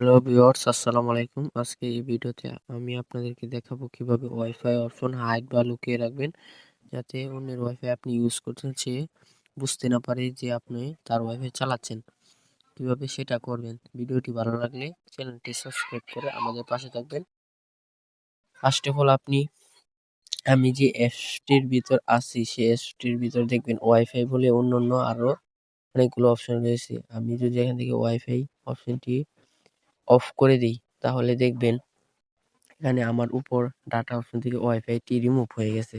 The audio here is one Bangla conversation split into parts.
হ্যালো ভিউয়ার্স আসসালামু আলাইকুম। আজকে এই ভিডিওতে আমি আপনাদেরকে দেখাবো কীভাবে ওয়াইফাই অপশন হাইড বা লুকিয়ে রাখবেন, যাতে অন্যের ওয়াইফাই আপনি ইউজ করছেন সে বুঝতে না পারে যে আপনি তার ওয়াইফাই চালাচ্ছেন। কীভাবে সেটা করবেন? ভিডিওটি ভালো লাগলে চ্যানেলটি সাবস্ক্রাইব করে আমাদের পাশে থাকবেন। ফার্স্ট অফ অল আপনি, আমি যে অ্যাপসটির ভিতর আছি, সেই অ্যাপসটির ভিতর দেখবেন ওয়াইফাই বলে অন্য অন্য আরও অনেকগুলো অপশন রয়েছে। আমি যদি এখান থেকে ওয়াইফাই অপশনটি অফ করে দিই, তাহলে দেখবেন এখানে আমার উপর ডাটা অপশন থেকে ওয়াইফাইটি রিমুভ হয়ে গেছে।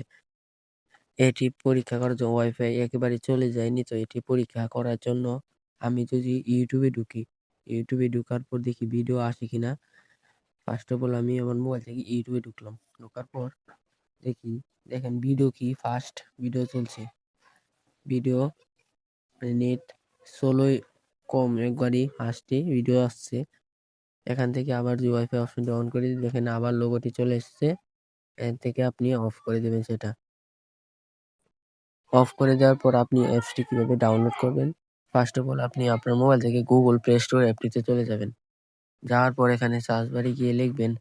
এটি পরীক্ষা করার জন্য ওয়াইফাই একেবারে চলে যায়নি, তো এটি পরীক্ষা করার জন্য আমি যদি ইউটিউবে ঢুকি ইউটিউবে ঢুকার পর দেখি ভিডিও আসে কিনা ফার্স্ট অফ অল আমি আমার মোবাইল থেকে ইউটিউবে ঢুকলাম, ঢোকার পর দেখি, দেখেন ভিডিও কি ফার্স্ট ভিডিও চলছে। ভিডিও নেট ষোলোই কম একবারই ফার্স্টে ভিডিও আসছে। এখান থেকে আবার যে ওয়াইফাই অপশনটা অন করে দিই দেখেন আবার লোগোটি চলে এসছে। এখান থেকে আপনি অফ করে দেবেন সেটা। অফ করে দেওয়ার পর আপনি অ্যাপসটি কীভাবে ডাউনলোড করবেন? ফার্স্ট অফ অল আপনি আপনার মোবাইল থেকে গুগল প্লে স্টোর অ্যাপটিতে চলে যাবেন। যাওয়ার পর এখানে সার্চ বারে গিয়ে লিখবেন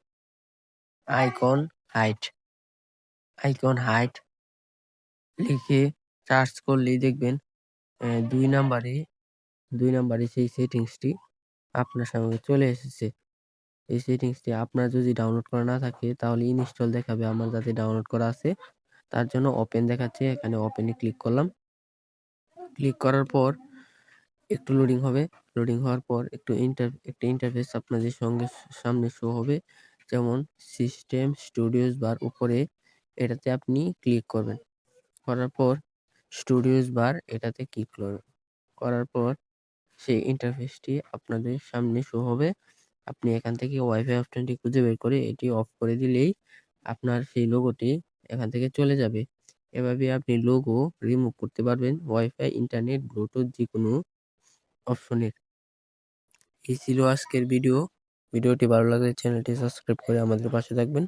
আইকন হাইট আইকন হাইট লিখে সার্চ করলেই দেখবেন দুই নাম্বারে দুই নাম্বারে সেই সেটিংসটি আপনার সামনে চলে এসেছে। এই সেটিংসটি আপনার যদি ডাউনলোড করা না থাকে, তাহলে ইনস্টল দেখাবে আমার যাতে ডাউনলোড করা আছে। তার জন্য ওপেন দেখাচ্ছে, এখানে ওপেনে ক্লিক করলাম। ক্লিক করার পর একটু লোডিং হবে। লোডিং হওয়ার পর একটু ইন্টার একটা ইন্টারফেস আপনাদের সঙ্গে সামনে শো হবে, যেমন সিস্টেম স্টুডিওস বার উপরে এটাতে আপনি ক্লিক করবেন। করার পর স্টুডিওস বার এটাতে ক্লিক করবেন। করার পর সেই ইন্টারফেসটি আপনাদের সামনে শো হবে। আপনি এখান থেকে ওয়াইফাই অপশনটি খুঁজে বের করে এটি অফ করে দিলেই আপনার সেই লোগোটি এখান থেকে চলে যাবে। এভাবে আপনি লোগো রিমুভ করতে পারবেন ওয়াইফাই ইন্টারনেট ব্লুটুথ যে কোনো অপশনের এই ছিল আজকের ভিডিও ভিডিওটি ভালো লাগলে চ্যানেলটি সাবস্ক্রাইব করে আমাদের পাশে থাকবেন।